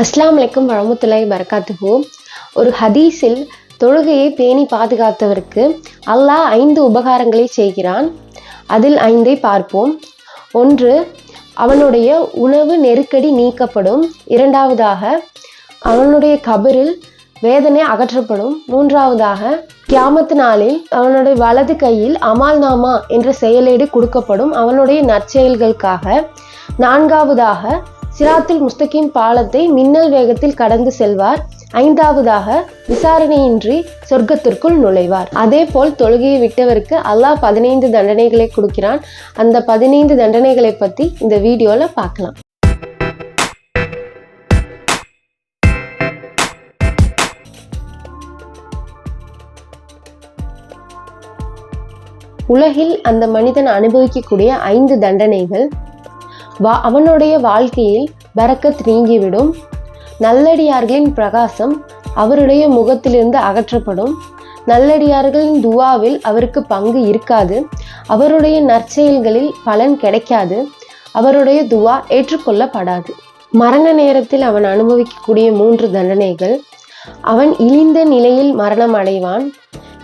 அஸ்லாம் வலைக்கும் வரமத்துல்லாய் பரகாத்துகோ ஒரு ஹதீஸில் தொழுகையை பேணி பாதுகாத்தவருக்கு அல்லாஹ் ஐந்து உபகாரங்களை செய்கிறான். அதில் ஐந்தை பார்ப்போம். ஒன்று அவனுடைய உணவு நெருக்கடி நீக்கப்படும். இரண்டாவதாக அவனுடைய கபரில் வேதனை அகற்றப்படும். மூன்றாவதாக கியாமத்து நாளில் அவனுடைய வலது கையில் அமால் நாமா என்ற செயலேடு கொடுக்கப்படும் அவனுடைய நற்செயல்களுக்காக. நான்காவதாக சிராத்தில் முஸ்தகிம் பாலத்தை மின்னல் வேகத்தில் கடந்து செல்வார். ஐந்தாவதாக விசாரணையின்றி சொர்க்கத்திற்குள் நுழைவார். அதே போல் தொழுகையை விட்டவருக்கு அல்லாஹ் பதினைந்து தண்டனைகளை கொடுக்கிறான். அந்த பதினைந்து தண்டனைகளை பத்தி இந்த வீடியோல பார்க்கலாம். உலகில் அந்த மனிதன் அனுபவிக்கக்கூடிய ஐந்து தண்டனைகள் வா அவனுடைய வாழ்க்கையில் பறக்கத் நீங்கிவிடும். நல்லடியார்களின் பிரகாசம் அவருடைய முகத்திலிருந்து அகற்றப்படும். நல்லடியார்களின் துவாவில் அவருக்கு பங்கு இருக்காது. அவருடைய நற்செயல்களில் பலன் கிடைக்காது. அவருடைய துவா ஏற்றுக்கொள்ளப்படாது. மரண நேரத்தில் அவன் அனுபவிக்கக்கூடிய மூன்று தண்டனைகள். அவன் இழிந்த நிலையில் மரணம் அடைவான்.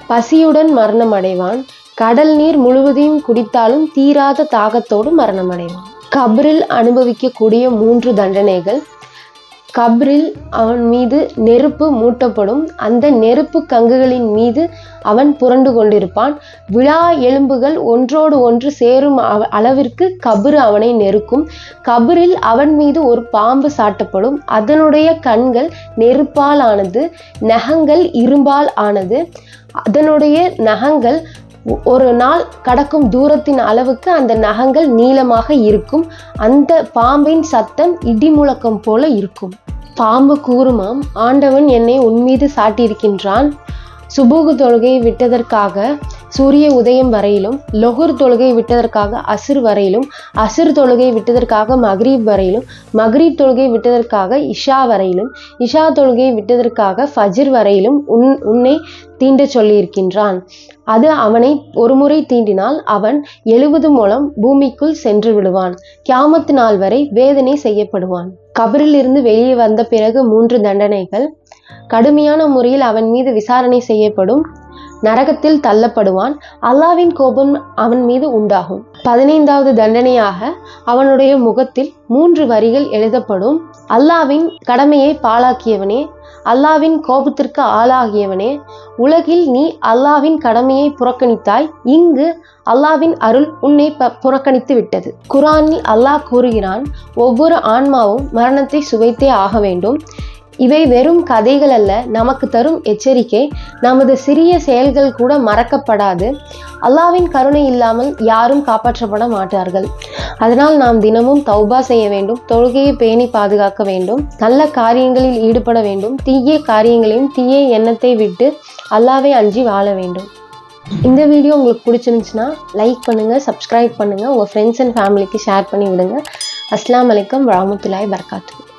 பசியுடன் மரணம் அடைவான். கடல் நீர் முழுவதையும் குடித்தாலும் தீராத தாகத்தோடு மரணம் அடைவான். கபரில் அனுபவிக்கக்கூடிய மூன்று தண்டனைகள். கபரில் அவன் மீது நெருப்பு மூட்டப்படும். அந்த நெருப்பு கங்குகளின் மீது அவன் புரண்டு கொண்டிருப்பான். விழா எலும்புகள் ஒன்றோடு ஒன்று சேரும் அளவிற்கு கபரு அவனை நெருக்கும். கபரில் அவன் மீது ஒரு பாம்பு சாட்டப்படும். அதனுடைய கண்கள் நெருப்பால் ஆனது நகங்கள் இரும்பால் ஆனது. அதனுடைய நகங்கள் ஒரு நாள் கடக்கும் தூரத்தின் அளவுக்கு அந்த நகங்கள் நீளமாக இருக்கும். அந்த பாம்பின் சத்தம் இடி முழக்கம் போல இருக்கும். பாம்பு கூறுமாம் ஆண்டவன் என்னை உன்மீது சாட்டியிருக்கின்றான். சுபூகு தொழுகையை விட்டதற்காக சூரிய உதயம் வரையிலும் லொஹுர் தொழுகை விட்டதற்காக அசுர் வரையிலும் அசுர் தொழுகை விட்டதற்காக மக்ரீப் வரையிலும் மக்ரீப் தொழுகை விட்டதற்காக இஷா வரையிலும் இஷா தொழுகையை விட்டதற்காக ஃபஜிர் வரையிலும் உன் உன்னை தீண்ட சொல்லியிருக்கின்றான். அது அவனை ஒருமுறை தீண்டினால் அவன் எழுபது மூலம் பூமிக்குள் சென்று விடுவான். கியாமத்து நாள் வரை வேதனை செய்யப்படுவான். கபரிலிருந்து வெளியே வந்த பிறகு மூன்று தண்டனைகள். கடுமையான முறையில் அவன் மீது விசாரணை செய்யப்படும். நரகத்தில் தள்ளப்படுவான். அல்லாவின் கோபம் அவன் மீது உண்டாகும். பதினைந்தாவது தண்டனையாக அவனுடைய முகத்தில் மூன்று வரிகள் எழுதப்படும். அல்லாவின் கடமையை பாழாக்கியவனே அல்லாவின் கோபத்திற்கு ஆளாகியவனே உலகில் நீ அல்லாவின் கடமையை புறக்கணித்தாய் இங்கு அல்லாவின் அருள் உன்னை புறக்கணித்து விட்டது. குரானில் அல்லாஹ் கூறுகிறான் ஒவ்வொரு ஆன்மாவும் மரணத்தை சுவைத்தே ஆக வேண்டும். இவை வெறும் கதைகள் அல்ல நமக்கு தரும் எச்சரிக்கை. நமது சிறிய செயல்கள் கூட மறக்கப்படாது. அல்லாவின் கருணை இல்லாமல் யாரும் காப்பாற்றப்பட மாட்டார்கள். அதனால் நாம் தினமும் தௌபா செய்ய வேண்டும் தொழுகையை பேணி பாதுகாக்க வேண்டும் நல்ல காரியங்களில் ஈடுபட வேண்டும் தீய காரியங்களையும் தீய எண்ணத்தை விட்டு அல்லாவை அஞ்சி வாழ வேண்டும். இந்த வீடியோ உங்களுக்கு பிடிச்சிருந்துச்சுன்னா லைக் பண்ணுங்கள் சப்ஸ்கிரைப் பண்ணுங்கள் உங்கள் ஃப்ரெண்ட்ஸ் அண்ட் ஃபேமிலிக்கு ஷேர் பண்ணி விடுங்க. அஸ்லாம் வலைக்கம் வரமத்துலாய் பர்காத்து